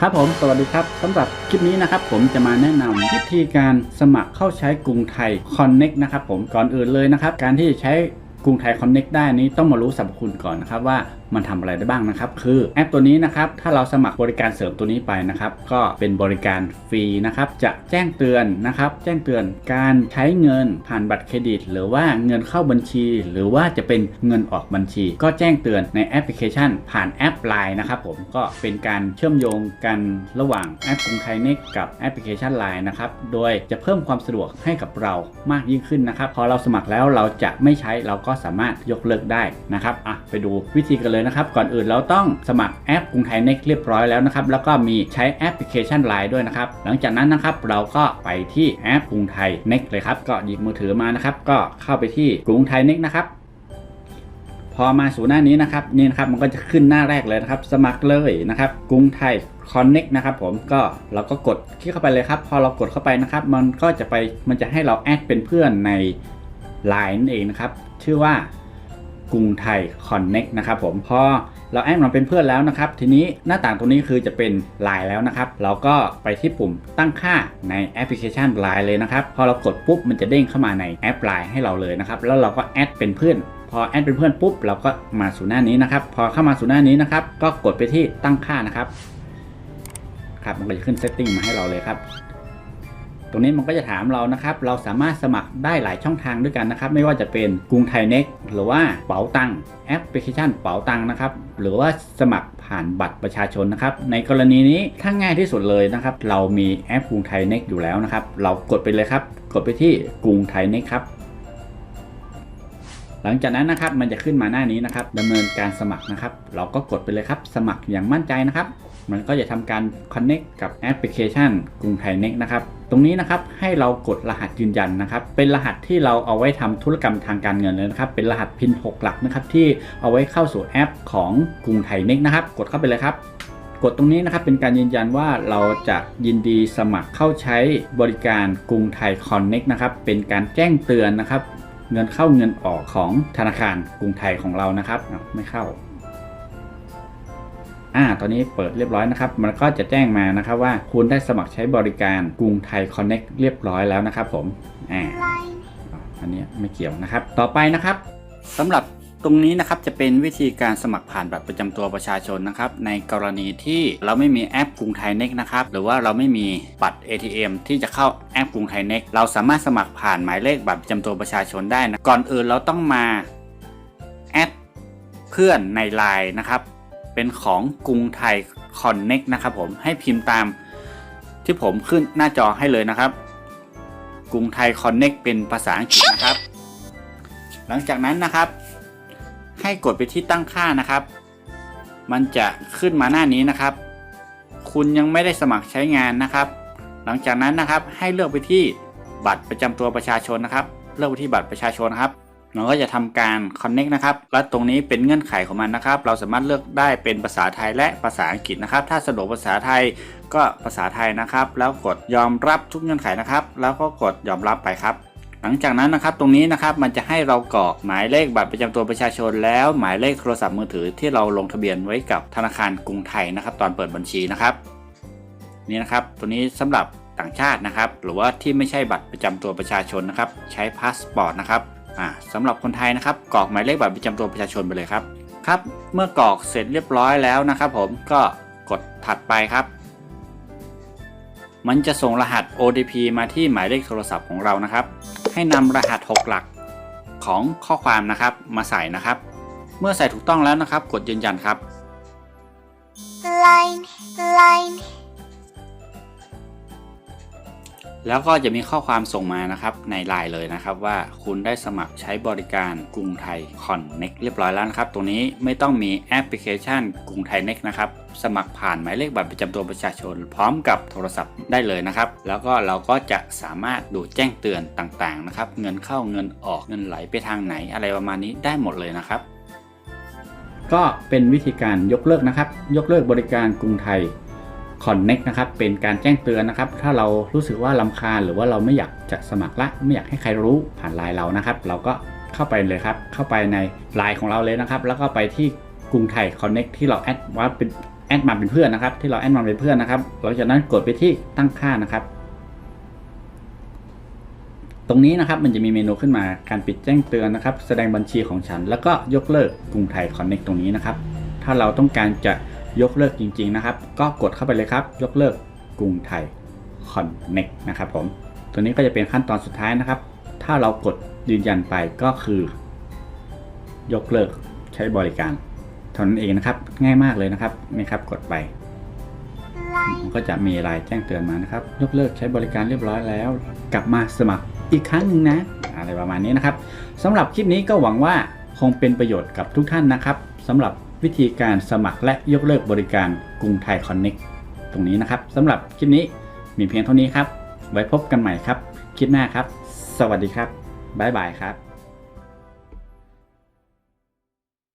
ครับผมสวัสดีครับสำหรับคลิปนี้นะครับผมจะมาแนะนำวิธีการสมัครเข้าใช้กรุงไทย Connect นะครับผมก่อนอื่นเลยนะครับ การที่จะใช้ กรุงไทย Connect ได้นี้ต้องมารู้สรรพคุณก่อนนะครับว่ามันทำอะไรได้บ้างนะครับ คือแอปตัวนี้นะครับถ้าเราสมัครบริการเสริมตัวนี้ไปนะครับ ก็เป็นบริการฟรีนะครับจะแจ้งเตือนนะครับ แจ้งเตือนการใช้เงินผ่านบัตรเครดิต หรือว่าเงินเข้าบัญชี หรือว่าจะเป็นเงินออกบัญชี ก็แจ้งเตือนในแอปพลิเคชัน ผ่านแอป Line นะครับผมก็เป็นการเชื่อมโยงกันระหว่างแอปกรุงไทยเน็กกับแอปพลิเคชัน Line นะครับโดยจะเพิ่มความสะดวกให้กับเรามากยิ่งขึ้นนะครับพอเราสมัครแล้วเราจะไม่ใช้เราก็สามารถยกเลิกได้นะครับอะไปดูวิธีกันเลยนะครับก่อนอื่นเราต้องสมัครแอปกรุงไทยเน็กเรียบร้อยแล้วนะครับแล้วก็มีใช้แอปพลิเคชัน Line ด้วยนะครับหลังจากนั้นนะครับเราก็ไปที่แอปกรุงไทยเน็กเลยครับก็หยิบมือถือมานะครับก็เข้าไปที่กรุงไทยเน็กนะครับพอมาสู่หน้านี้นะครับนี่นะครับมันก็จะขึ้นหน้าแรกเลยนะครับ สมัครเลยนะครับ กรุงไทย Connect นะครับผมก็เราก็กดคลิกเข้าไปเลยครับ พอเรากดเข้าไปนะครับ มันก็จะไปมันจะให้เราแอดเป็นเพื่อนใน Line นั่นเองนะครับ ชื่อว่ากรุงไทย Connect นะครับผมพอเราแอดมันเป็นเพื่อนแล้วนะครับ ทีนี้หน้าต่างตรงนี้คือจะเป็น Line แล้วนะครับ เราก็ไปที่ปุ่มตั้งค่าในแอปพลิเคชัน Line เลยนะครับ พอเรากดปุ๊บมันจะเด้งเข้ามาในแอป Line ให้เราเลยนะครับ แล้วเราก็แอดเป็นเพื่อนพอแอดเป็นเพื่อนปุ๊บเราก็มาสู่หน้านี้นะครับ พอเข้ามาสู่หน้านี้นะครับ ก็กดไปที่ตั้งค่านะครับ ครับมันก็จะขึ้นเซตติ้งมาให้เราเลยครับ ตรงนี้มันก็จะถามเรานะครับ เราสามารถสมัครได้หลายช่องทางด้วยกันนะครับ ไม่ว่าจะเป็นกรุงไทยเน็กหรือว่าเป๋าตังแอปพลิเคชันเป๋าตังนะครับ หรือว่าสมัครผ่านบัตรประชาชนนะครับ ในกรณีนี้ถ้าง่ายที่สุดเลยนะครับ เรามีแอปกรุงไทยเน็กอยู่แล้วนะครับ เรากดไปเลยครับ กดไปที่กรุงไทยเน็กครับหลังจากนั้นนะครับมันจะขึ้นมาหน้านี้นะครับดำเนินการสมัครนะครับ เราก็กดไปเลยครับ สมัครอย่างมั่นใจนะครับ มันก็จะทำการ Connect กับแอปพลิเคชันกรุงไทยเน็กนะครับ ตรงนี้นะครับให้เรากดรหัสยืนยันนะครับ เป็นรหัสที่เราเอาไว้ทำธุรกรรมทางการเงินเลยนะครับ เป็นรหัสพิน 6 หลักนะครับที่เอาไว้เข้าสู่แอปของกรุงไทยเน็กนะครับ กดเข้าไปเลยครับ กดตรงนี้นะครับเป็นการยืนยันว่าเราจะยินดีสมัครเข้าใช้บริการกรุงไทยคอนเน็กนะครับ เป็นการแจ้งเตือนนะครับ เงินเข้าเงินออกของธนาคารกรุงไทยของเรานะครับไม่เข้า อ่า ตอนนี้เปิดเรียบร้อยนะครับ มันก็จะแจ้งมานะครับว่าคุณได้สมัครใช้บริการกรุงไทยคอนเน็กเรียบร้อยแล้วนะครับผม อ่า อันนี้ไม่เกี่ยวนะครับ ต่อไปนะครับสำหรับตรงนี้นะครับจะเป็นวิธีการสมัครผ่านบัตรประจำตัวประชาชนนะครับในกรณีที่เราไม่มีแอปกรุงไทยเน็กนะครับหรือว่าเราไม่มีบัตร ATM ที่จะเข้าแอปกรุงไทยเน็กเราสามารถสมัครผ่านหมายเลขบัตรประจำตัวประชาชนได้นะก่อนอื่นเราต้องมาแอดเพื่อนใน Line นะครับ เป็นของกรุงไทยคอนเน็กนะครับผมให้พิมพ์ตามที่ผมขึ้นหน้าจอให้เลยนะครับ กรุงไทยคอนเน็กเป็นภาษาอังกฤษนะครับ หลังจากนั้นนะครับ ให้กดไปที่ตั้งค่านะครับ มันจะขึ้นมาหน้านี้นะครับ คุณยังไม่ได้สมัครใช้งานนะครับ หลังจากนั้นนะครับให้เลือกไปที่บัตรประจำตัวประชาชนนะครับ เลือกไปที่บัตรประชาชนนะครับ มันก็จะทำการ connect นะครับและตรงนี้เป็นเงื่อนไขของมันนะครับ เราสามารถเลือกได้เป็นภาษาไทยและภาษาอังกฤษนะครับ ถ้าสะดวกภาษาไทยก็ภาษาไทยนะครับ แล้วกดยอมรับทุกเงื่อนไขนะครับ แล้วก็กดยอมรับไปครับ หลังจากนั้นนะครับตรงนี้นะครับมันจะให้เรากรอกหมายเลขบัตรประจำตัวประชาชน แล้วหมายเลขโทรศัพท์มือถือที่เราลงทะเบียนไว้กับธนาคารกรุงไทยนะครับ ตอนเปิดบัญชีนะครับนี่นะครับตัวนี้สำหรับต่างชาตินะครับ หรือว่าที่ไม่ใช่บัตรประจำตัวประชาชนนะครับ ใช้พาสปอร์ตนะครับ สำหรับคนไทยนะครับกรอกหมายเลขบัตรประจำตัวประชาชนไปเลยครับครับ เมื่อกรอกเสร็จเรียบร้อยแล้วนะครับ ผมก็กดถัดไปครับ มันจะส่งรหัส OTP มาที่หมายเลขโทรศัพท์ของเรานะครับ ให้นำรหัส 6 หลักของข้อความนะครับมาใส่นะครับ เมื่อใส่ถูกต้องแล้วนะครับ กดยืนยันครับ line line แล้วก็จะมีข้อความส่งมานะครับในไลน์เลยนะครับว่าคุณได้สมัครใช้บริการกรุงไทย Connect เรียบร้อยแล้วนะครับ ตรงนี้ไม่ต้องมีแอปพลิเคชันกรุงไทย Next นะครับ สมัครผ่านหมายเลขบัตรประจำตัวประชาชน พร้อมกับโทรศัพท์ได้เลยนะครับ แล้วก็เราก็จะสามารถดูแจ้งเตือนต่างๆนะครับ เงินเข้าเงินออกเงินไหลไปทางไหนอะไรประมาณนี้ได้หมดเลยนะครับ ก็เป็นวิธีการยกเลิกนะครับ ยกเลิกบริการกรุงไทย Connect นะครับเป็นการแจ้งเตือนนะครับ ถ้าเรารู้สึกว่าลำคาญหรือว่าเราไม่อยากจะสมัครละไม่อยากให้ใครรู้ผ่านไลน์เรานะครับ เราก็เข้าไปเลยครับ เข้าไปในไลน์ของเราเลยนะครับ แล้วก็ไปที่กรุงไทย Connect ที่เราแอดว่าเป็นแอดมาเป็นเพื่อนนะครับ ที่เราแอดมาเป็นเพื่อนนะครับหลังจากนั้นกดไปที่ตั้งค่านะครับ ตรงนี้นะครับมันจะมีเมนูขึ้นมาการปิดแจ้งเตือนนะครับ แสดงบัญชีของฉัน แล้วก็ยกเลิกกรุงไทยคอนเน็กตรงนี้นะครับ ถ้าเราต้องการจะ ยกเลิกจริง ๆ นะครับ ก็กดเข้าไปเลยครับ ยกเลิกกรุงไทยคอนเน็กนะครับผม ตัวนี้ก็จะเป็นขั้นตอนสุดท้ายนะครับ ถ้าเรากดยืนยันไปก็คือ ยกเลิกใช้บริการเท่านั้นเองนะครับ ง่ายมากเลยนะครับนี่ครับกดไปมันก็จะมีรายแจ้งเตือนมานะครับ ยกเลิกใช้บริการเรียบร้อยแล้ว กลับมาสมัครอีกครั้งหนึ่งนะ อะไรประมาณนี้นะครับสำหรับคลิปนี้ก็หวังว่าคงเป็นประโยชน์กับทุกท่านนะครับสำหรับ วิธีการสมัครและยกเลิกบริการกรุงไทยคอนเน็กตรงนี้นะครับสำหรับคลิปนี้มีเพียงเท่านี้ครับ ไว้พบกันใหม่ครับ คลิปหน้าครับ สวัสดีครับ บ๊ายบายครับ